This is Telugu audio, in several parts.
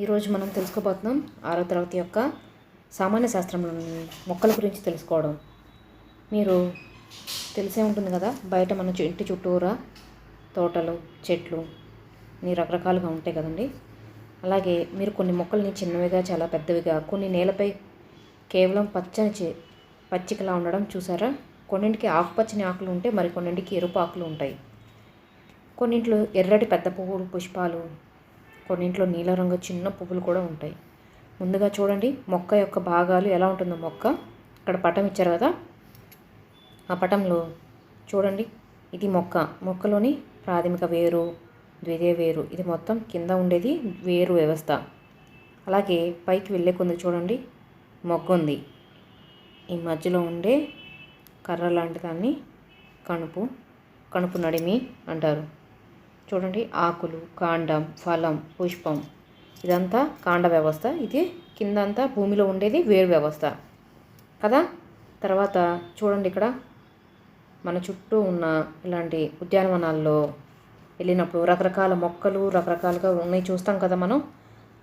ఈరోజు మనం తెలుసుకోబోతున్నాం ఆరో తరగతి యొక్క సామాన్య శాస్త్రంలోని మొక్కల గురించి తెలుసుకోవడం. మీరు తెలిసే ఉంటుంది కదా బయట మన ఇంటి చుట్టూరా తోటలు చెట్లు నీ రకరకాలుగా ఉంటాయి కదండి. అలాగే మీరు కొన్ని మొక్కల్ని చిన్నవిగా చాలా పెద్దవిగా కొన్ని నేలపై కేవలం పచ్చని పచ్చికలా ఉండడం చూసారా? కొన్నింటికి ఆకుపచ్చని ఆకులు ఉంటే మరి కొన్నింటికి ఎరుపు ఆకులు ఉంటాయి. కొన్నింట్లో ఎర్రటి పెద్ద పువ్వులు పుష్పాలు కొన్నింట్లో నీలరంగు చిన్న పువ్వులు కూడా ఉంటాయి. ముందుగా చూడండి మొక్క యొక్క భాగాలు ఎలా ఉంటుందో మొక్క. ఇక్కడ పటం ఇచ్చారు కదా? ఆ పటంలో చూడండి ఇది మొక్క. మొక్కలోని ప్రాథమిక వేరు ద్వితీయ వేరు ఇది మొత్తం కింద ఉండేది వేరు వ్యవస్థ. అలాగే పైకి వెళ్ళే కొంది చూడండి మొగ్గ ఉంది. ఈ మధ్యలో ఉండే కర్ర లాంటి దాన్ని కణుపు కణుపు నడిమి అంటారు. చూడండి ఆకులు కాండం ఫలం పుష్పం ఇదంతా కాండ వ్యవస్థ. ఇది కిందంతా భూమిలో ఉండేది వేరు వ్యవస్థ. కదా? తర్వాత చూడండి ఇక్కడ మన చుట్టూ ఉన్న ఇలాంటి ఉద్యానవనాల్లో వెళ్ళినప్పుడు రకరకాల మొక్కలు రకరకాలుగా ఉన్నాయి చూస్తాం కదా మనం.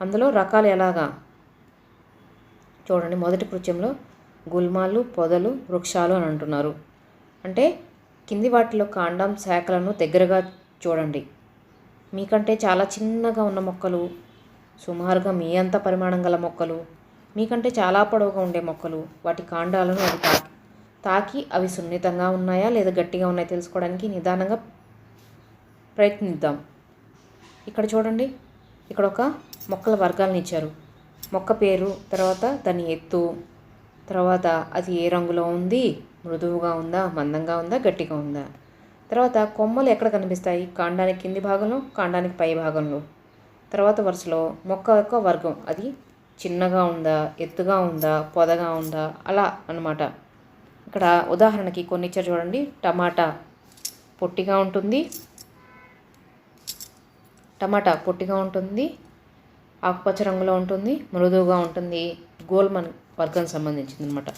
అందులో రకాలు ఎలాగా? చూడండి మొదటి కృత్యంలో గుల్మాలు పొదలు వృక్షాలు అని అంటున్నారు. అంటే కింది వాటిలో కాండం శాఖలను దగ్గరగా చూడండి. మీకంటే చాలా చిన్నగా ఉన్న మొక్కలు సుమారుగా మీ అంత పరిమాణం గల మొక్కలు మీకంటే చాలా పొడవుగా ఉండే మొక్కలు వాటి కాండాలను అవి తాకి తాకి అవి సున్నితంగా ఉన్నాయా లేదా గట్టిగా ఉన్నాయా తెలుసుకోవడానికి నిదానంగా ప్రయత్నిద్దాం. ఇక్కడ చూడండి ఇక్కడ ఒక మొక్కల వర్గాలను ఇచ్చారు. మొక్క పేరు తర్వాత దాని ఎత్తు తర్వాత అది ఏ రంగులో ఉంది? మృదువుగా ఉందా? మందంగా ఉందా? గట్టిగా ఉందా? తర్వాత కొమ్మలు ఎక్కడ కనిపిస్తాయి? కాండానికి కింది భాగంలో కాండానికి పై భాగంలో. తర్వాత వరుసలో మొక్క యొక్క వర్గం. అది చిన్నగా ఉందా? ఎత్తుగా ఉందా? పొదగా ఉందా? అలా అన్నమాట. ఇక్కడ ఉదాహరణకి కొన్ని ఇచ్చారు చూడండి. టమాటా పొట్టిగా ఉంటుంది. టమాటా పొట్టిగా ఉంటుంది. ఆకుపచ్చ రంగులో ఉంటుంది. మృదువుగా ఉంటుంది. గోల్మన్ వర్గం సంబంధించింది అనమాట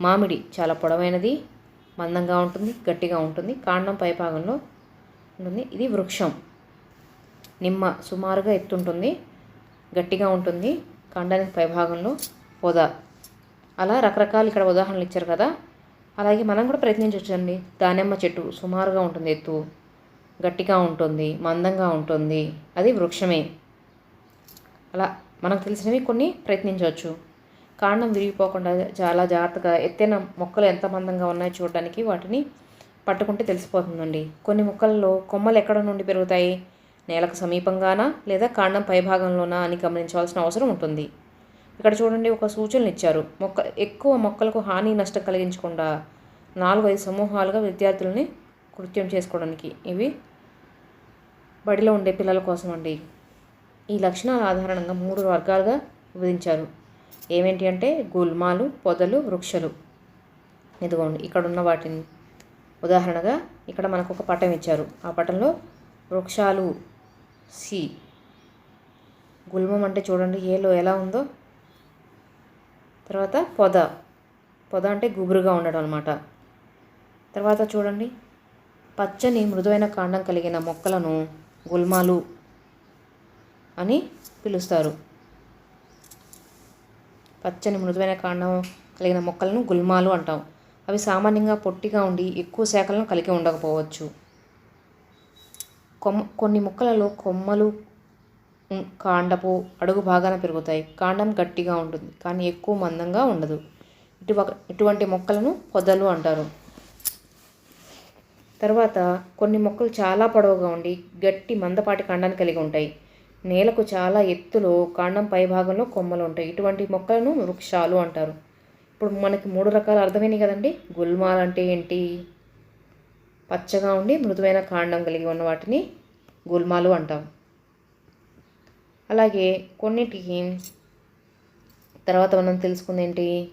మామిడి చాలా పొడవైనది. మందంగా ఉంటుంది గట్టిగా ఉంటుంది. కాండం పైభాగంలో ఉంటుంది. ఇది వృక్షం. నిమ్మ సుమారుగా ఎత్తుంటుంది గట్టిగా ఉంటుంది. కాండానికి పైభాగంలో పొద. అలా రకరకాలు ఇక్కడ ఉదాహరణలు ఇచ్చారు కదా. అలాగే మనం కూడా ప్రయత్నించవచ్చండి దానిమ్మ చెట్టు సుమారుగా ఉంటుంది ఎత్తు. గట్టిగా ఉంటుంది మందంగా ఉంటుంది. అది వృక్షమే. అలా మనకు తెలిసినవి కొన్ని ప్రయత్నించవచ్చు. కాండం విరిగిపోకుండా చాలా జాగ్రత్తగా ఎత్తైన మొక్కలు ఎంత మందంగా ఉన్నాయో చూడడానికి వాటిని పట్టుకుంటే తెలిసిపోతుందండి. కొన్ని మొక్కల్లో కొమ్మలు ఎక్కడ నుండి పెరుగుతాయి? నేలకు సమీపంగానా? లేదా కాండం పైభాగంలోనా అని గమనించవలసిన అవసరం ఉంటుంది. ఇక్కడ చూడండి ఒక సూచనలు ఇచ్చారు. మొక్క ఎక్కువ మొక్కలకు హాని నష్టం కలిగించకుండా నాలుగు ఐదు సమూహాలుగా విద్యార్థులని కృత్యం చేసుకోవడానికి. ఇవి బడిలో ఉండే పిల్లల కోసం అండి ఈ లక్షణాల ఆధారంగా మూడు వర్గాలుగా విభజించారు. ఏమేంటి అంటే గుల్మాలు పొదలు వృక్షలు. ఇదిగోండి ఇక్కడ ఉన్న వాటిని ఉదాహరణగా ఇక్కడ మనకు ఒక పటం ఇచ్చారు. ఆ పటంలో వృక్షాలు సి. గుల్మం అంటే చూడండి ఏలో ఎలా ఉందో. తర్వాత పొద. పొద అంటే గుబురుగా ఉండడం అనమాట తర్వాత చూడండి పచ్చని మృదువైన కాండం కలిగిన మొక్కలను గుల్మాలు అని పిలుస్తారు. పచ్చని మృదువైన కాండం కలిగిన మొక్కలను గుల్మాలు అంటాం. అవి సామాన్యంగా పొట్టిగా ఉండి ఎక్కువ శాఖలను కలిగి ఉండకపోవచ్చు. కొమ్మ కొన్ని మొక్కలలో కొమ్మలు కాండపు అడుగు భాగాన పెరుగుతాయి. కాండం గట్టిగా ఉంటుంది కానీ ఎక్కువ మందంగా ఉండదు. ఇటు ఇటువంటి మొక్కలను పొదలు అంటారు. తర్వాత కొన్ని మొక్కలు చాలా పొడవుగా ఉండి గట్టి మందపాటి కాండాన్ని కలిగి ఉంటాయి. నేలకు చాలా ఎత్తులో కాండం పైభాగంలో కొమ్మలు ఉంటాయి. ఇటువంటి మొక్కలను వృక్షాలు అంటారు. ఇప్పుడు మనకి మూడు రకాలు అర్థమైనాయి కదండి? గుల్మాలు అంటే ఏంటి? పచ్చగా ఉండి మృదువైన కాండం కలిగి ఉన్న వాటిని గుల్మాలు అంటాం. అలాగే కొన్నిటికి తర్వాత మనం తెలుసుకుంది ఏంటి?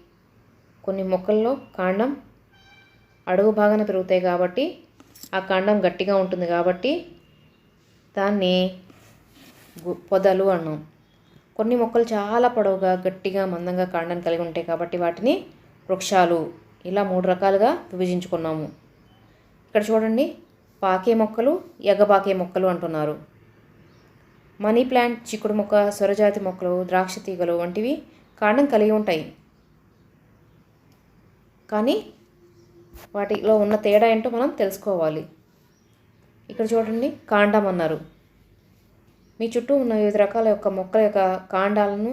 కొన్ని మొక్కల్లో కాండం అడుగు భాగాన పెరుగుతాయి కాబట్టి ఆ కాండం గట్టిగా ఉంటుంది కాబట్టి దాన్ని పొదలు అన్నాం కొన్ని మొక్కలు చాలా పొడవుగా గట్టిగా మందంగా కాండం కలిగి ఉంటాయి కాబట్టి వాటిని వృక్షాలు ఇలా మూడు రకాలుగా విభజించుకున్నాము. ఇక్కడ చూడండి పాకే మొక్కలు ఎగపాకే మొక్కలు అంటున్నారు. మనీ ప్లాంట్ చిక్కుడు మొక్క స్వరజాతి మొక్కలు ద్రాక్ష తీగలు వంటివి కాండం కలిగి ఉంటాయి. కానీ వాటిలో ఉన్న తేడా ఏంటో మనం తెలుసుకోవాలి. ఇక్కడ చూడండి కాండం అన్నారు. మీ చుట్టూ ఉన్న వివిధ రకాల యొక్క మొక్కల యొక్క కాండాలను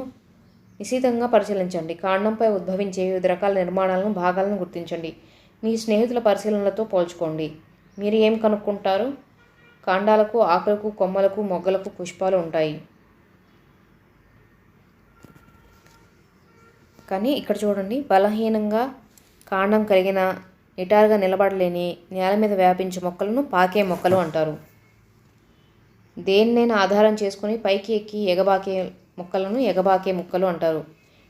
నిశితంగా పరిశీలించండి. కాండంపై ఉద్భవించే వివిధ రకాల నిర్మాణాలను భాగాలను గుర్తించండి. మీ స్నేహితుల పరిశీలనలతో పోల్చుకోండి. మీరు ఏం కనుక్కుంటారు? కాండాలకు ఆకులకు కొమ్మలకు మొగ్గలకు పుష్పాలు ఉంటాయి. కానీ ఇక్కడ చూడండి బలహీనంగా కాండం కలిగిన నిటారుగా నిలబడలేని నేల మీద వ్యాపించే మొక్కలను పాకే మొక్కలు అంటారు. దేన్నైనా ఆధారం చేసుకుని పైకి ఎక్కి ఎగబాకే మొక్కలను ఎగబాకే మొక్కలు అంటారు.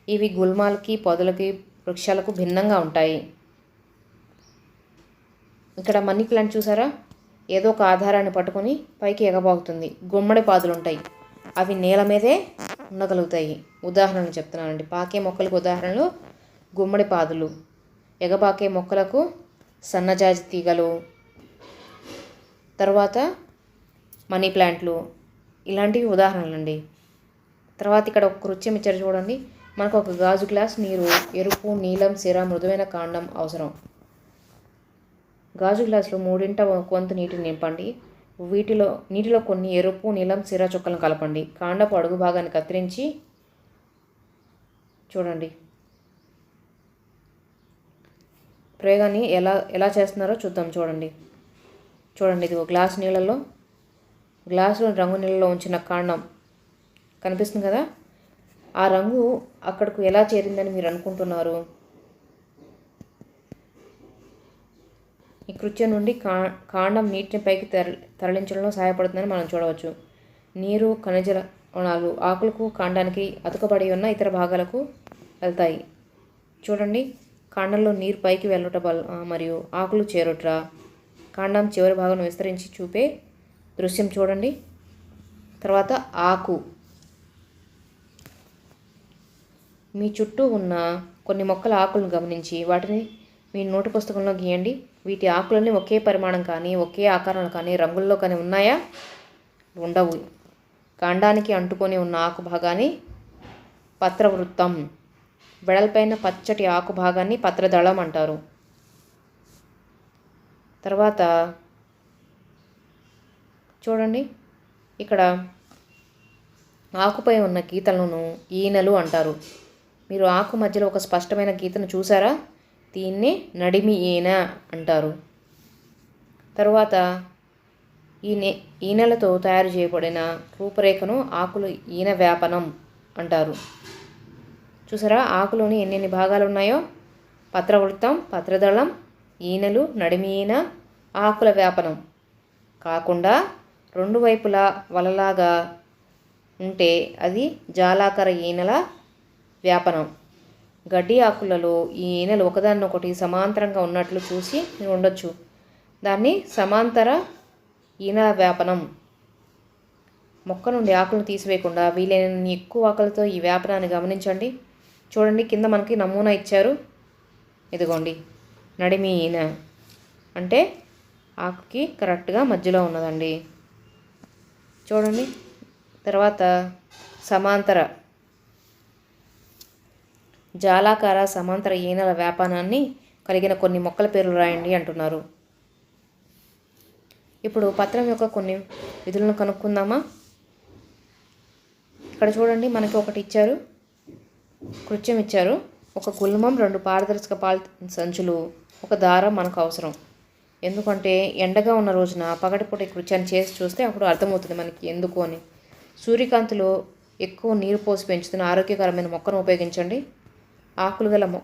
ఇవి గుల్మాలకి పొదలకి వృక్షాలకు భిన్నంగా ఉంటాయి. ఇక్కడ మనీ ప్లాంట్ చూసారా? ఏదో ఒక ఆధారాన్ని పట్టుకొని పైకి ఎగబాకుతుంది. గుమ్మడి పాదులు ఉంటాయి అవి నేల మీదే ఉండగలుగుతాయి. ఉదాహరణలు చెప్తున్నానండి. పాకే మొక్కలకు ఉదాహరణలు గుమ్మడి పాదులు. ఎగబాకే మొక్కలకు సన్నజాజి తీగలు. తర్వాత మనీ ప్లాంట్లు ఇలాంటివి ఉదాహరణలు అండి తర్వాత ఇక్కడ ఒక కృత్యం ఇచ్చారు చూడండి. మనకు ఒక గాజు గ్లాస్ నీరు ఎరుపు నీలం సిర మృదువైన కాండం అవసరం. గాజు గ్లాసులో మూడింట కొంత నీటిని నింపండి. వీటిలో నీటిలో కొన్ని ఎరుపు నీలం సిర చుక్కలను కలపండి. కాండపు అడుగు భాగాన్ని కత్తిరించి చూడండి. ప్రయోగాన్ని ఎలా ఎలా చేస్తున్నారో చూద్దాం చూడండి. చూడండి ఇది ఒక గ్లాస్ నీళ్ళలో గ్లాసులో రంగు నీళ్ళలో ఉంచిన కాండం. కనిపిస్తుంది కదా? ఆ రంగు అక్కడకు ఎలా చేరిందని మీరు అనుకుంటున్నారు? ఈ కృత్యం నుండి కా కాండం నీటిని పైకి తర తరలించడంలో సహాయపడుతుందని మనం చూడవచ్చు. నీరు ఖనిజ లవణాలు ఆకులకు కాండానికి అతుకబడి ఉన్న ఇతర భాగాలకు వెళ్తాయి. చూడండి. కాండంలో నీరు పైకి వెళ్ళుట మరియు ఆకులు చేరుట కాండం చివరి భాగం విస్తరించి చూపే దృశ్యం చూడండి. తర్వాత ఆకు. మీ చుట్టూ ఉన్న కొన్ని మొక్కల ఆకులను గమనించి వాటిని మీ నోటు పుస్తకంలో గీయండి. వీటి ఆకులన్నీ ఒకే పరిమాణం కానీ ఒకే ఆకారం కానీ రంగుల్లో కానీ ఉన్నాయా? ఉండవు. కాండానికి అంటుకొని ఉన్న ఆకు భాగాన్ని పత్రవృత్తం. వెడల్పైన పచ్చటి ఆకు భాగాన్ని పత్రదళం అంటారు. తర్వాత చూడండి. ఇక్కడ ఆకుపై ఉన్న గీతలను ఈనలు అంటారు. మీరు ఆకు మధ్యలో ఒక స్పష్టమైన గీతను చూసారా? దీన్ని నడిమి ఈన అంటారు. తరువాత ఈ నె ఈనెలతో తయారు చేయబడిన రూపరేఖను ఆకులు ఈన వ్యాపనం అంటారు. చూసారా? ఆకులోని ఎన్నెన్ని భాగాలు ఉన్నాయో? పత్రవృత్తం పత్రదళం ఈనెలు నడిమి ఈన ఆకుల వ్యాపనం. కాకుండా రెండు వైపులా వలలాగా ఉంటే అది జాలాకర ఈనెల వ్యాపనం. గడ్డి ఆకులలో ఈ ఈనెలు ఒకదాన్నొకటి సమాంతరంగా ఉన్నట్లు చూసి మీరు ఉండొచ్చు. దాన్ని సమాంతర ఈనెల వ్యాపనం. మొక్క నుండి ఆకులను తీసివేయకుండా వీలైనన్ని ఎక్కువ ఆకులతో ఈ వ్యాపనాన్ని గమనించండి. చూడండి కింద మనకి నమూనా ఇచ్చారు. ఇదిగోండి నడిమి ఈన. అంటే ఆకుకి కరెక్ట్గా మధ్యలో ఉన్నదండి. చూడండి. తర్వాత సమాంతర జాలాకార సమాంతర ఈనెల వ్యాపారాన్ని కలిగిన కొన్ని మొక్కల పేర్లు రాయండి అంటున్నారు. ఇప్పుడు పత్రం యొక్క కొన్ని విధులను కనుక్కుందామా? ఇక్కడ చూడండి మనకి ఒకటి ఇచ్చారు. కృత్యం ఇచ్చారు. ఒక గుల్మం రెండు పారదర్శక పాల్ సంచులు ఒక దారం మనకు అవసరం. ఎందుకంటే ఎండగా ఉన్న రోజున పగటిపూట కృత్యాన్ని చేసి చూస్తే అప్పుడు అర్థమవుతుంది మనకి ఎందుకు అని. సూర్యకాంతిలో ఎక్కువ నీరు పోసి పెంచుతున్న ఆరోగ్యకరమైన మొక్కను ఉపయోగించండి. ఆకులు గల మొ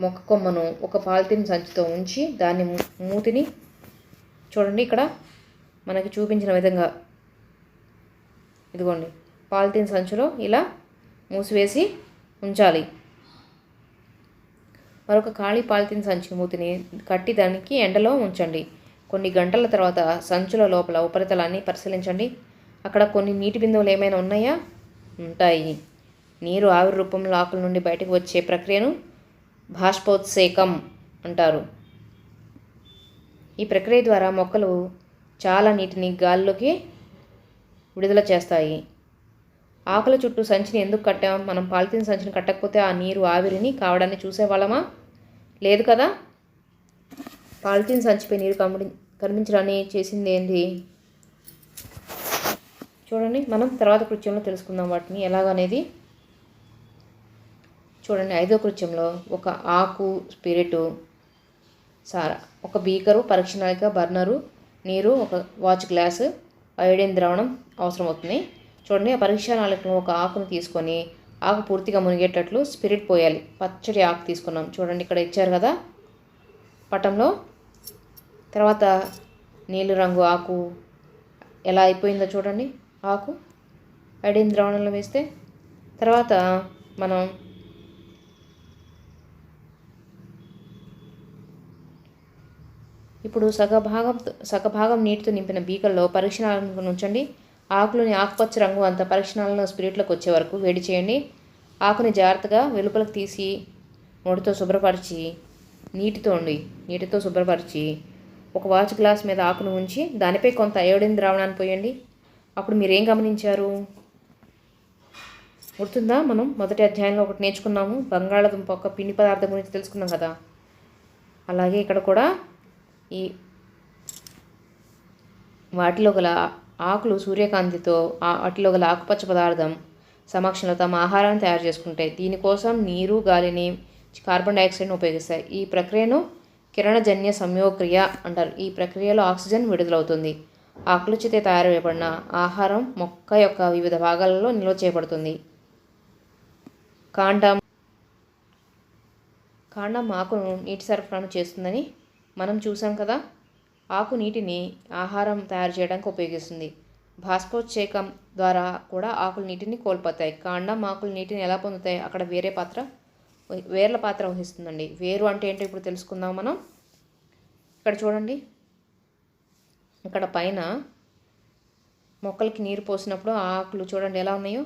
మొక్క కొమ్మను ఒక పాలిథిన్ సంచితో ఉంచి దాన్ని మూ- మూతిని చూడండి ఇక్కడ మనకి చూపించిన విధంగా. ఇదిగోండి పాలిథిన్ సంచిలో ఇలా మూసివేసి ఉంచాలి. మరొక ఖాళీ పాలిథిన్ సంచి మూతిని కట్టి దానికి ఎండలో ఉంచండి. కొన్ని గంటల తర్వాత సంచుల లోపల ఉపరితలాన్ని పరిశీలించండి. అక్కడ కొన్ని నీటి బిందువులు ఏమైనా ఉన్నాయా? ఉంటాయి. నీరు ఆవిరి రూపంలో ఆకుల నుండి బయటకు వచ్చే ప్రక్రియను బాష్పోత్సేకం అంటారు. ఈ ప్రక్రియ ద్వారా మొక్కలు చాలా నీటిని గాల్లోకి విడుదల చేస్తాయి. ఆకుల చుట్టూ సంచిని ఎందుకు కట్టాం? మనం పాలిథిన్ సంచిని కట్టకపోతే ఆ నీరు ఆవిరిని కావడాన్ని చూసేవాళ్ళమా? లేదు కదా? పాలిథిన్ సంచిపై నీరు కమిడి కనిపించడాన్ని చేసింది ఏంటి చూడండి మనం తర్వాత కృత్యంలో తెలుసుకుందాం వాటిని. ఎలాగనేది? చూడండి ఐదో కృత్యంలో ఒక ఆకు స్పిరిటు సారా. ఒక బీకరు పరీక్షణాలిక బర్నరు నీరు ఒక వాచ్ గ్లాసు అయోడిన్ ద్రావణం అవసరం అవుతుంది చూడండి ఆ పరీక్షణాలికను ఒక ఆకును తీసుకొని ఆకు పూర్తిగా మునిగేటట్లు స్పిరిట్ పోయాలి. పచ్చడి ఆకు తీసుకున్నాం. చూడండి ఇక్కడ ఇచ్చారు కదా? పటంలో. తర్వాత నీలి రంగు ఆకు. ఎలా అయిపోయిందో చూడండి ఆకు. అయోడిన్ ద్రావణంలో వేస్తే. తర్వాత మనం ఇప్పుడు సగభాగం సగభాగం నీటితో నింపిన బీకల్లో పరీక్షణాలను ఉంచండి. ఆకులోని ఆకుపచ్చ రంగు అంత పరిక్షణాలను స్పిరిట్లోకి వచ్చే వరకు వేడి చేయండి. ఆకుని జాగ్రత్తగా వెలుపలకు తీసి నోటితో శుభ్రపరిచి నీటితో ఉండి నీటితో శుభ్రపరిచి ఒక వాచ్ గ్లాస్ మీద ఆకును ఉంచి దానిపై కొంత అయోడిన్ ద్రావణాన్ని పోయండి. అప్పుడు మీరేం గమనించారు? గుర్తుందా? మనం మొదటి అధ్యాయంలో ఒకటి నేర్చుకున్నాము. బంగాళాదుంప ఒక పిండి పదార్థం గురించి తెలుసుకున్నాం కదా. అలాగే ఇక్కడ కూడా ఈ వాటిలో గల ఆకులు సూర్యకాంతితో వాటిలో గల ఆకుపచ్చ పదార్థం సమక్షంలో తమ ఆహారాన్ని తయారు చేసుకుంటాయి. దీనికోసం నీరు గాలిని కార్బన్ డైఆక్సైడ్ను ఉపయోగిస్తాయి ఈ ప్రక్రియను కిరణజన్య సంయోక్రియ అంటారు. ఈ ప్రక్రియలో ఆక్సిజన్ విడుదలవుతుంది. ఆకులు తయారు చేయబడిన ఆహారం మొక్క యొక్క వివిధ భాగాలలో నిల్వ చేయబడుతుంది. కాండం కాండం ఆకును నీటి సరఫరాను చేస్తుందని మనం చూసాం కదా. ఆకు నీటిని ఆహారం తయారు చేయడానికి ఉపయోగిస్తుంది. భాస్పోచ్చేకం ద్వారా కూడా ఆకులు నీటిని కోల్పోతాయి. కాండం ఆకులు నీటిని ఎలా పొందుతాయి? అక్కడ వేరే పాత్ర వేర్ల పాత్ర వహిస్తుందండి. వేరు అంటే ఏంటో ఇప్పుడు తెలుసుకుందాం మనం. ఇక్కడ చూడండి. ఇక్కడ పైన మొక్కలకి నీరు పోసినప్పుడు ఆ ఆకులు చూడండి ఎలా ఉన్నాయో.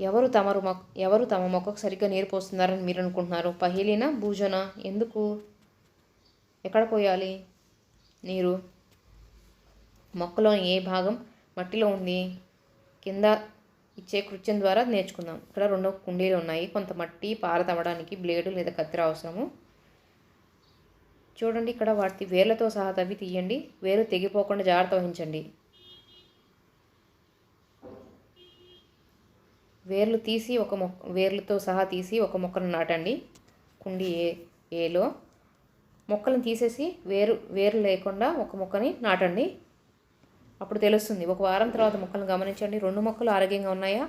ఎవరు తమరు మొక్క ఎవరు తమ మొక్కకు సరిగ్గా నీరు పోస్తున్నారని మీరు అనుకుంటున్నారు. పహిలీనా భూజన ఎందుకు ఎక్కడ పోయాలి? నీరు. మొక్కలోని ఏ భాగం మట్టిలో ఉంది? కింద ఇచ్చే కృత్యం ద్వారా నేర్చుకుందాం. ఇక్కడ రెండు కుండీలు ఉన్నాయి. కొంత మట్టి పారతవ్వడానికి బ్లేడు లేదా కత్తిర అవసరము. చూడండి ఇక్కడ వాటి వేర్లతో సహా తవ్వి తీయండి. వేరు తెగిపోకుండా జాగ్రత్త వహించండి. వేర్లు తీసి ఒక మొక్క వేర్లతో సహా తీసి ఒక మొక్కను నాటండి. కుండి ఏ ఏలో. మొక్కలను తీసేసి వేరు వేరు లేకుండా ఒక మొక్కని నాటండి. అప్పుడు తెలుస్తుంది ఒక వారం తర్వాత మొక్కలను గమనించండి. రెండు మొక్కలు ఆరోగ్యంగా ఉన్నాయా?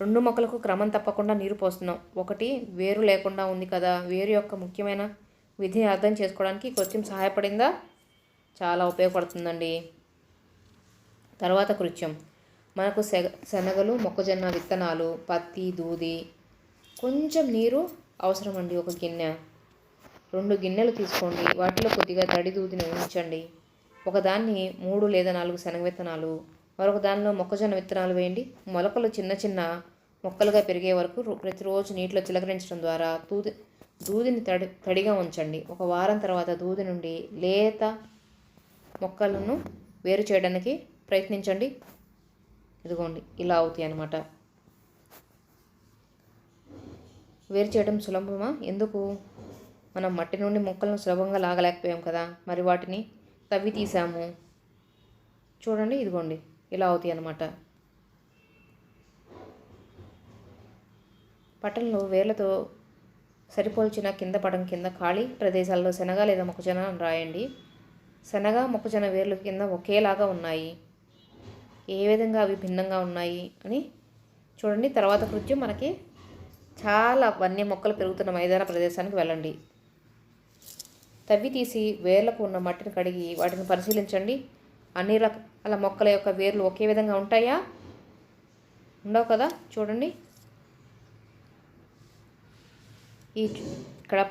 రెండు మొక్కలకు క్రమం తప్పకుండా నీరు పోస్తున్నాం. ఒకటి వేరు లేకుండా ఉంది కదా వేరు యొక్క ముఖ్యమైన విధిని అర్థం చేసుకోవడానికి కొంచెం సహాయపడిందా? చాలా ఉపయోగపడుతుందండి. తర్వాత కృత్యం. మనకు సెగ శనగలు మొక్కజొన్న విత్తనాలు పత్తి దూది కొంచెం నీరు అవసరం అండి ఒక గిన్నె. రెండు గిన్నెలు తీసుకోండి. వాటిలో కొద్దిగా తడి దూదిని ఉంచండి. ఒకదాన్ని మూడు లేదా నాలుగు శనగ విత్తనాలు మరొక దానిలో మొక్కజొన్న విత్తనాలు వేయండి. మొలకలు చిన్న చిన్న మొక్కలుగా పెరిగే వరకు ప్రతిరోజు నీటిలో చిలకరించడం ద్వారా దూది దూదిని తడి తడిగా ఉంచండి. ఒక వారం తర్వాత దూది నుండి లేత మొక్కలను వేరు చేయడానికి ప్రయత్నించండి. ఇదిగోండి ఇలా అవుతాయి అన్నమాట. వేరు చేయడం సులభమా? ఎందుకు? మనం మట్టి నుండి మొక్కలను సులభంగా లాగలేకపోయాం కదా. మరి వాటిని తవ్వి తీసాము చూడండి ఇదిగోండి ఇలా అవుతాయి అన్నమాట. పట్టణంలో వేర్లతో సరిపోల్చిన కింద పడం కింద ఖాళీ ప్రదేశాల్లో శనగ లేదా మొక్కజొన్న అని రాయండి. శనగ మొక్కజొన్న వేర్లు కింద ఒకేలాగా ఉన్నాయి. ఏ విధంగా అవి భిన్నంగా ఉన్నాయి అని చూడండి. తర్వాత కృత్యం మనకి చాలా వన్య మొక్కలు పెరుగుతున్న మైదాన ప్రదేశానికి వెళ్ళండి. తవ్వి తీసి వేర్లకు ఉన్న మట్టిని కడిగి వాటిని పరిశీలించండి. అన్ని రకాల మొక్కల యొక్క వేర్లు ఒకే విధంగా ఉంటాయా? ఉండవు కదా? చూడండి. ఈ ఇక్కడ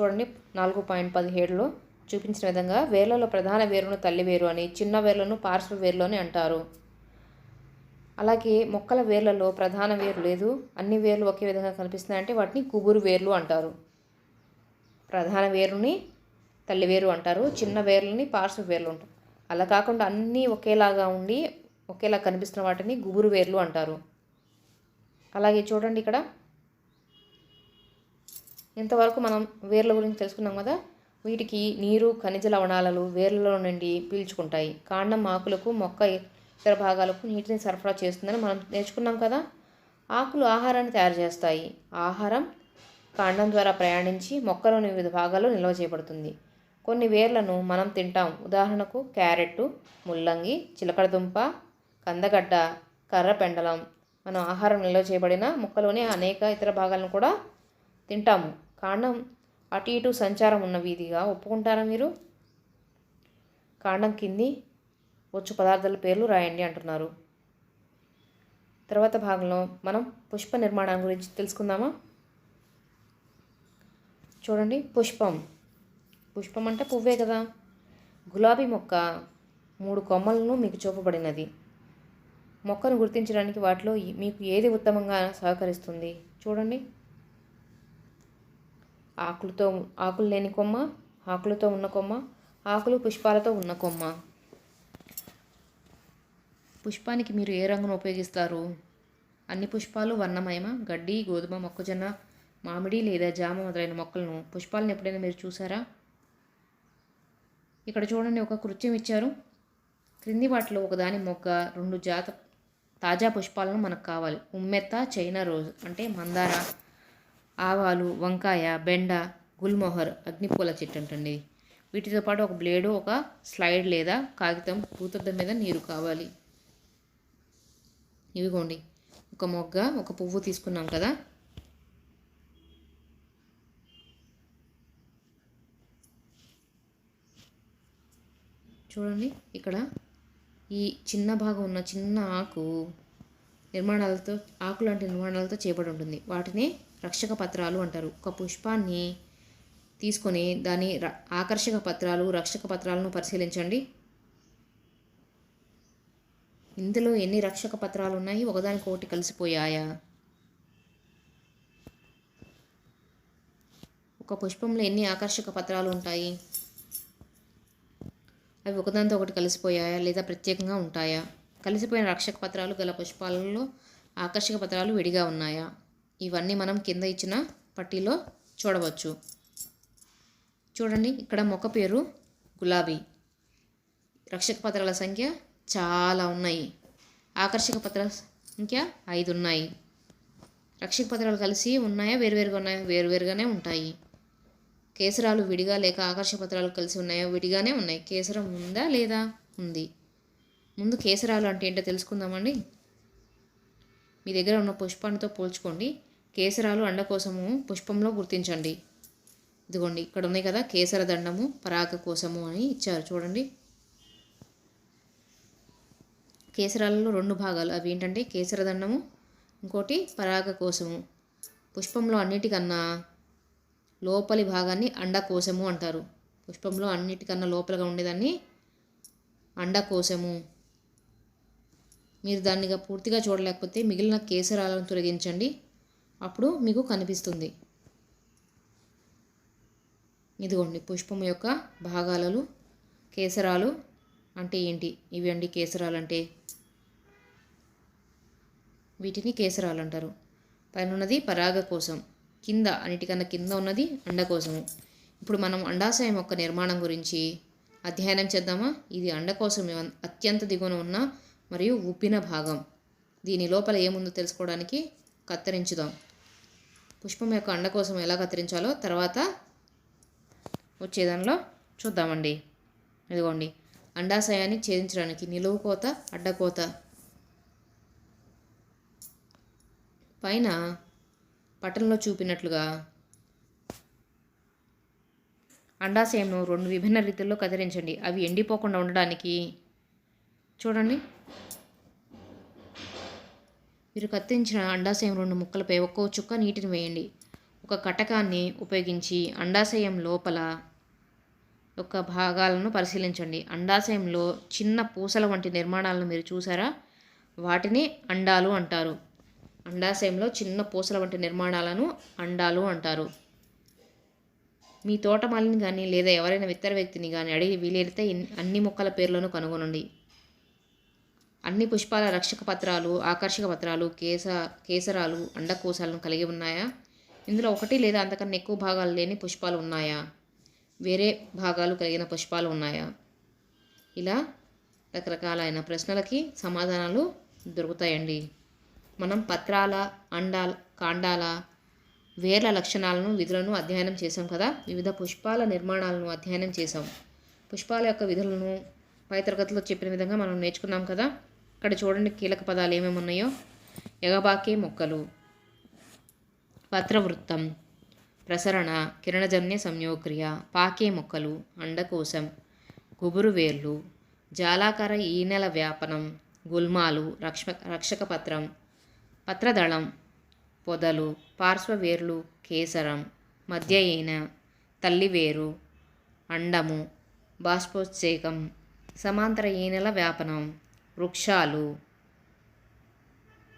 చూడండి నాలుగు పాయింట్ పదిహేడులో చూపించిన విధంగా వేర్లలో ప్రధాన వేరును తల్లి వేరు అని చిన్న వేర్లను పార్శ్వ వేర్లు అని అంటారు. అలాగే మొక్కల వేర్లలో ప్రధాన వేరు లేదు. అన్ని వేర్లు ఒకే విధంగా కనిపిస్తున్నాయంటే వాటిని కుబురు వేర్లు అంటారు. ప్రధాన వేరుని తల్లి వేరు అంటారు. చిన్న వేర్లని పార్శ్వ వేర్లు ఉంటారు అలా కాకుండా అన్నీ ఒకేలాగా ఉండి ఒకేలా కనిపిస్తున్న వాటిని గుబురు వేర్లు అంటారు. అలాగే చూడండి ఇక్కడ. ఇంతవరకు మనం వేర్ల గురించి తెలుసుకున్నాం కదా. వీటికి నీరు ఖనిజ లవణాలలు వేర్లలో నుండి పీల్చుకుంటాయి. కాండం ఆకులకు మొక్క ఇతర భాగాలకు నీటిని సరఫరా చేస్తుందని మనం నేర్చుకున్నాం కదా. ఆకులు ఆహారాన్ని తయారు చేస్తాయి. ఆహారం కాండం ద్వారా ప్రయాణించి మొక్కలోని వివిధ భాగాల్లో నిల్వ చేయబడుతుంది. కొన్ని వేర్లను మనం తింటాం. ఉదాహరణకు క్యారెట్ ముల్లంగి చిలకడదుంప కందగడ్డ కర్ర పెండలం. మనం ఆహారం నిల్వ చేయబడిన మొక్కలోని అనేక ఇతర భాగాలను కూడా తింటాము. కాండం అటు ఇటు సంచారం ఉన్న వీధిగా ఒప్పుకుంటారా మీరు? కాండం కింది వచ్చు పదార్థాల పేర్లు రాయండి అంటున్నారు. తర్వాత భాగంలో మనం పుష్ప నిర్మాణం గురించి తెలుసుకుందామా? చూడండి. పుష్పం. పుష్పం అంటే పువ్వే కదా. గులాబీ మొక్క మూడు కొమ్మలను మీకు చూపబడినది. మొక్కను గుర్తించడానికి వాటిలో మీకు ఏది ఉత్తమంగా సహకరిస్తుంది? చూడండి. ఆకులతో ఆకులు లేని కొమ్మ ఆకులతో ఉన్న కొమ్మ ఆకులు పుష్పాలతో ఉన్న కొమ్మ. పుష్పానికి మీరు ఏ రంగును ఉపయోగిస్తారు? అన్ని పుష్పాలు వర్ణమయమ? గడ్డి గోధుమ మొక్కజొన్న మామిడి లేదా జామ మొదలైన మొక్కలను పుష్పాలను ఎప్పుడైనా మీరు చూసారా? ఇక్కడ చూడండి ఒక కృత్యం ఇచ్చారు. క్రింది వాటిలో ఒకదాని మొగ్గ రెండు జాత తాజా పుష్పాలను మనకు కావాలి. ఉమ్మెత్త చైనా రోజ్ అంటే మందార ఆవాలు వంకాయ బెండ గుల్మొహర్ అగ్నిపూల చెట్టు అంటండి. వీటితో పాటు ఒక బ్లేడు ఒక స్లైడ్ లేదా కాగితం భూతద్దం మీద నీరు కావాలి. ఇవిగోండి. ఒక మొగ్గ ఒక పువ్వు తీసుకున్నాం కదా. చూడండి ఇక్కడ. ఈ చిన్న భాగం ఉన్న చిన్న ఆకు నిర్మాణాలతో ఆకు లాంటి నిర్మాణాలతో చేయబడి ఉంటుంది. వాటిని రక్షక పత్రాలు అంటారు. ఒక పుష్పాన్ని తీసుకొని దాని ర- ఆకర్షక పత్రాలు రక్షక పత్రాలను పరిశీలించండి. ఇందులో ఎన్ని రక్షక పత్రాలు ఉన్నాయి? ఒకదానికొకటి కలిసిపోయాయా? ఒక పుష్పంలో ఎన్ని ఆకర్షక పత్రాలు ఉంటాయి? అవి ఒకదానితో ఒకటి కలిసిపోయాయా లేదా ప్రత్యేకంగా ఉంటాయా? కలిసిపోయిన రక్షక పత్రాలు గల పుష్పాలలో ఆకర్షక పత్రాలు విడిగా ఉన్నాయా? ఇవన్నీ మనం కింద ఇచ్చిన పట్టీలో చూడవచ్చు. చూడండి ఇక్కడ మొక్క పేరు గులాబీ. రక్షక పత్రాల సంఖ్య చాలా ఉన్నాయి. ఆకర్షక పత్రాల సంఖ్య ఐదు ఉన్నాయి. రక్షక పత్రాలు కలిసి ఉన్నాయా? వేరువేరుగా ఉన్నాయా? వేరువేరుగానే ఉంటాయి. కేసరాలు విడిగా లేక ఆకర్షపత్రాలు కలిసి ఉన్నాయో? విడిగానే ఉన్నాయి. కేసరం ఉందా లేదా? ఉంది. ముందు కేసరాలు అంటే ఏంటో తెలుసుకుందామండి. మీ దగ్గర ఉన్న పుష్పానితో పోల్చుకోండి. కేసరాలు అండ కోసము పుష్పంలో గుర్తించండి. ఇదిగోండి ఇక్కడ ఉన్నాయి కదా కేసర దండము పరాగ కోసము అని ఇచ్చారు. చూడండి. కేసరాలలో రెండు భాగాలు. అవి ఏంటంటే కేసర దండము ఇంకోటి పరాగ కోసము. పుష్పంలో అన్నిటికన్నా లోపలి భాగాన్ని అండకోశము అంటారు. పుష్పంలో అన్నిటికన్నా లోపలగా ఉండేదాన్ని అండకోశము మీరు దాన్నిగా పూర్తిగా చూడలేకపోతే మిగిలిన కేసరాలను తొలగించండి. అప్పుడు మీకు కనిపిస్తుంది. ఇదిగోండి పుష్పం యొక్క భాగాలలో కేసరాలు అంటే ఏంటి? ఇవి అండి కేసరాలు అంటే. వీటిని కేసరాలు అంటారు. పైన ఉన్నది పరాగ కోసం కింద అన్నిటికన్నా కింద ఉన్నది అండకోశము ఇప్పుడు మనం అండాశయం యొక్క నిర్మాణం గురించి అధ్యయనం చేద్దామా? ఇది అండకోశం అత్యంత దిగువన ఉన్న మరియు ఉప్పిన భాగం. దీని లోపల ఏముందో తెలుసుకోవడానికి కత్తిరించుదాం. పుష్పం యొక్క అండకోశం ఎలా కత్తిరించాలో తర్వాత వచ్చే దానిలో చూద్దామండి. ఇదిగోండి. అండాశయాన్ని ఛేదించడానికి నిలువు కోత అడ్డకోత పైన పటంలో చూపినట్లుగా అండాశయంను రెండు విభిన్న రీతుల్లో కత్తిరించండి అవి ఎండిపోకుండా ఉండడానికి చూడండి. మీరు కత్తిరించిన అండాశయం రెండు ముక్కలపై ఒక్కో చుక్క నీటిని వేయండి. ఒక కటకాన్ని ఉపయోగించి అండాశయం లోపల యొక్క భాగాలను పరిశీలించండి. అండాశయంలో చిన్న పూసల వంటి నిర్మాణాలను మీరు చూసారా? వాటిని అండాలు అంటారు. అండాశయంలో చిన్న పూసల వంటి నిర్మాణాలను అండాలు అంటారు. మీ తోటమాలిని కానీ లేదా ఎవరైనా ఇతర వ్యక్తిని కానీ అడిగి వీలైతే అన్ని మొక్కల పేర్లను కనుగొనండి. అన్ని పుష్పాల రక్షక పత్రాలు ఆకర్షక పత్రాలు కేస కేసరాలు అండకోశాలను కలిగి ఉన్నాయా? ఇందులో ఒకటి లేదా అంతకన్నా ఎక్కువ భాగాలు లేని పుష్పాలు ఉన్నాయా? వేరే భాగాలు కలిగిన పుష్పాలు ఉన్నాయా? ఇలా రకరకాలైన ప్రశ్నలకి సమాధానాలు దొరుకుతాయండి. మనం పత్రాల అండాల కాండాల వేర్ల లక్షణాలను విధులను అధ్యయనం చేసాం కదా? వివిధ పుష్పాల నిర్మాణాలను అధ్యయనం చేసాం పుష్పాల యొక్క విధులను పై తరగతిలో చెప్పిన విధంగా మనం నేర్చుకున్నాం కదా? ఇక్కడ చూడండి కీలక పదాలు ఏమేమి ఉన్నాయో. ఎగబాకే మొక్కలు. పత్రవృత్తం. ప్రసరణ. కిరణజన్య సంయోక్రియ. పాకే మొక్కలు. అండకోశం. గుబురు వేర్లు. జాలాకార ఈనెల వ్యాపనం. గుల్మాలు. రక్ష రక్షక పత్రం. పత్రదళం పొదలు పార్శ్వవేర్లు కేసరం మధ్య ఈన తల్లివేరు అండము బాష్పోత్సేకం సమాంతర ఈనెల వ్యాపనం వృక్షాలు.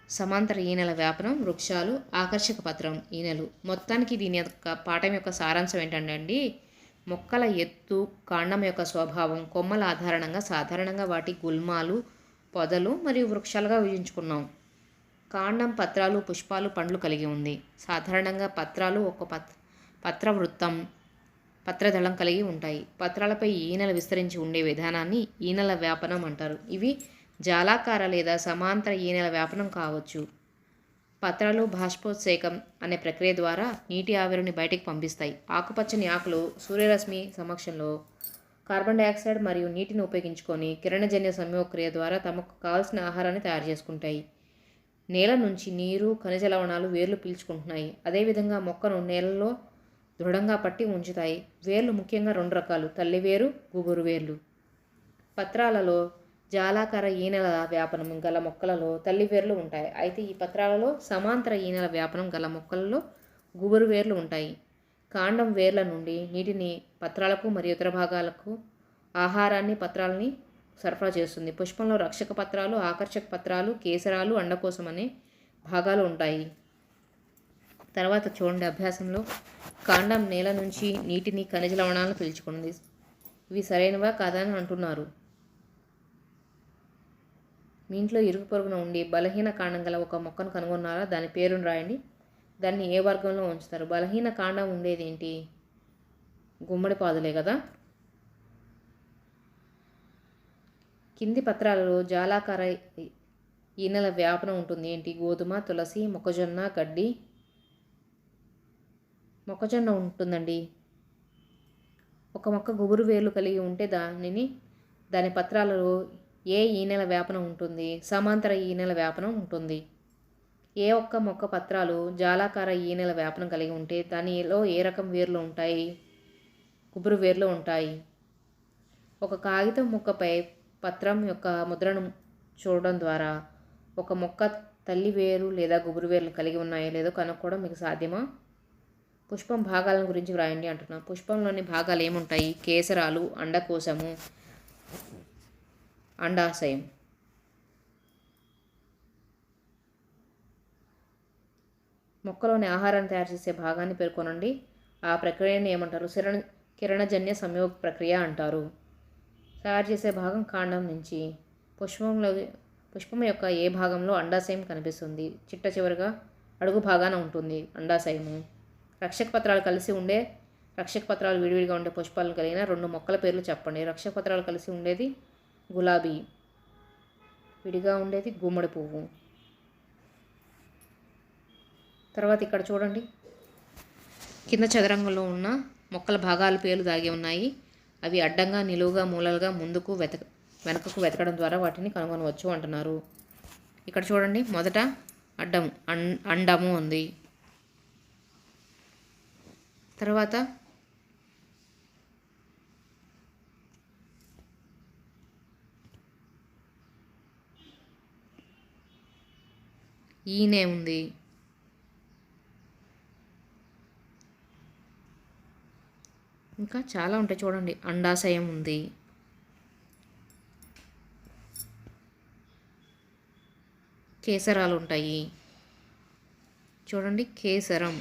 సమాంతర ఈనెల వ్యాపనం వృక్షాలు ఆకర్షక పత్రం ఈనెలు. మొత్తానికి దీని యొక్క పాఠం యొక్క సారాంశం ఏంటంటే అండి మొక్కల ఎత్తు కాండం యొక్క స్వభావం కొమ్మల ఆధారంగా సాధారణంగా వాటి గుల్మాలు పొదలు మరియు వృక్షాలుగా విభజించుకున్నాం. కాండం పత్రాలు పుష్పాలు పండ్లు కలిగి ఉంది. సాధారణంగా పత్రాలు ఒక పత్ పత్రవృత్తం పత్రదళం కలిగి ఉంటాయి. పత్రాలపై ఈనెలు విస్తరించి ఉండే విధానాన్ని ఈనెల వ్యాపనం అంటారు. ఇవి జాలాకార లేదా సమాంతర ఈనెల వ్యాపనం కావచ్చు. పత్రాలు బాష్పోత్సేకం అనే ప్రక్రియ ద్వారా నీటి ఆవిరిని బయటికి పంపిస్తాయి. ఆకుపచ్చని ఆకులు సూర్యరశ్మి సమక్షంలో కార్బన్ డయాక్సైడ్ మరియు నీటిని ఉపయోగించుకొని కిరణజన్య సంయోగక్రియ ద్వారా తమకు కావాల్సిన ఆహారాన్ని తయారు చేసుకుంటాయి. నేల నుంచి నీరు ఖనిజ లవణాలు వేర్లు పీల్చుకుంటున్నాయి. అదేవిధంగా మొక్కను నేలలో దృఢంగా పట్టి ఉంచుతాయి. వేర్లు ముఖ్యంగా రెండు రకాలు తల్లివేరు గుబురు వేర్లు. పత్రాలలో జాలాకార ఈనెల వ్యాపనం గల మొక్కలలో తల్లి వేర్లు ఉంటాయి. అయితే ఈ పత్రాలలో సమాంతర ఈనెల వ్యాపనం గల మొక్కలలో గుబురు వేర్లు ఉంటాయి. కాండం వేర్ల నుండి నీటిని పత్రాలకు మరియు ఇతర భాగాలకు ఆహారాన్ని పత్రాలని సరఫరా చేస్తుంది. పుష్పంలో రక్షక పత్రాలు ఆకర్షక పత్రాలు కేసరాలు అండకోశం అనే భాగాలు ఉంటాయి. తర్వాత చూడండి అభ్యాసంలో. కాండం నేల నుంచి నీటిని ఖనిజ లవణాలను పీల్చుకుంది. ఇవి సరైనవా కాదా అని అంటున్నారు. మీ ఇంట్లో ఇరుగు పొరుగున ఉండి బలహీన కాండం గల ఒక మొక్కను కనుగొన్నారా? దాని పేరును రాయండి. దాన్ని ఏ వర్గంలో ఉంచుతారు? బలహీన కాండం ఉండేది ఏంటి? గుమ్మడి పాదులే కదా? కింది పత్రాలలో జాలాకార ఈనెల వ్యాపనం ఉంటుంది. ఏంటి? గోధుమ తులసి మొక్కజొన్న గడ్డి. మొక్కజొన్న ఉంటుందండి. ఒక మొక్క గుబురు వేర్లు కలిగి ఉంటే దానిని దాని పత్రాలలో ఏ ఈనెల వ్యాపనం ఉంటుంది? సమాంతర ఈనెల వ్యాపనం ఉంటుంది. ఏ ఒక్క మొక్క పత్రాలు జాలాకార ఈనెల వ్యాపనం కలిగి ఉంటే దానిలో ఏ రకం వేర్లు ఉంటాయి? గుబురు వేర్లు ఉంటాయి. ఒక కాగితం మొక్కపై పత్రం యొక్క ముద్రను చూడడం ద్వారా ఒక మొక్క తల్లి వేరు లేదా గుబురు వేర్లు కలిగి ఉన్నాయో లేదో కనుక్కోవడం మీకు సాధ్యమా? పుష్పం భాగాలను గురించి వ్రాయండి అంటున్నా. పుష్పంలోని భాగాలు ఏముంటాయి? కేసరాలు అండకోశము అండాశయం. మొక్కలోని ఆహారాన్ని తయారు చేసే భాగాన్ని పేర్కొనండి. ఆ ప్రక్రియని ఏమంటారు? కిరణ కిరణజన్య సంయోగ ప్రక్రియ అంటారు. తయారు చేసే భాగం కాండం నుంచి. పుష్పంలో పుష్పం యొక్క ఏ భాగంలో అండాశయం కనిపిస్తుంది? చిట్ట చివరిగా అడుగు భాగాన ఉంటుంది అండాశయము. రక్షక పత్రాలు కలిసి ఉండే రక్షక పత్రాలు విడివిడిగా ఉండే పుష్పాలను కలిగిన రెండు మొక్కల పేర్లు చెప్పండి. రక్షక పత్రాలు కలిసి ఉండేది గులాబీ విడిగా ఉండేది గుమ్మడి పువ్వు. తర్వాత ఇక్కడ చూడండి. కింద చదరంగంలో ఉన్న మొక్కల భాగాల పేర్లు దాగి ఉన్నాయి. అవి అడ్డంగా నిలువుగా మూలలుగా ముందుకు వెతక వెనకకు వెతకడం ద్వారా వాటిని కనుగొనవచ్చు అంటున్నారు. ఇక్కడ చూడండి మొదట అడ్డం అండము ఉంది. తర్వాత ఈనే ఉంది. ఇంకా చాలా ఉంటాయి చూడండి. అండాశయం ఉంది. కేసరాలు ఉంటాయి చూడండి కేసరం.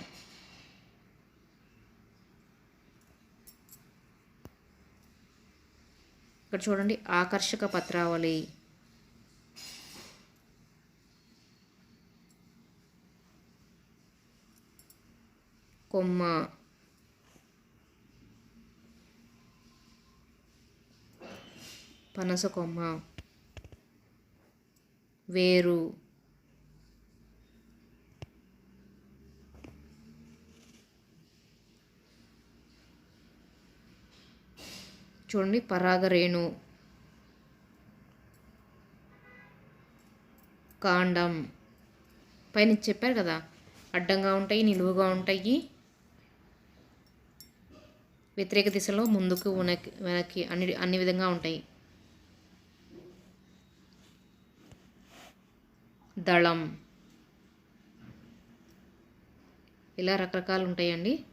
ఇక్కడ చూడండి ఆకర్షక పత్రావళి. కొమ్మ. పనస కొమ్మ వేరు చూడండి పరాగరేణు కాండం. పైన చెప్పారు కదా అడ్డంగా ఉంటాయి నిలువుగా ఉంటాయి. వ్యతిరేక దిశలో ముందుకు వెనక్కి వెనక్కి అన్ని అన్ని విధంగా ఉంటాయి. దళం. ఇలా రకరకాలు ఉంటాయండి.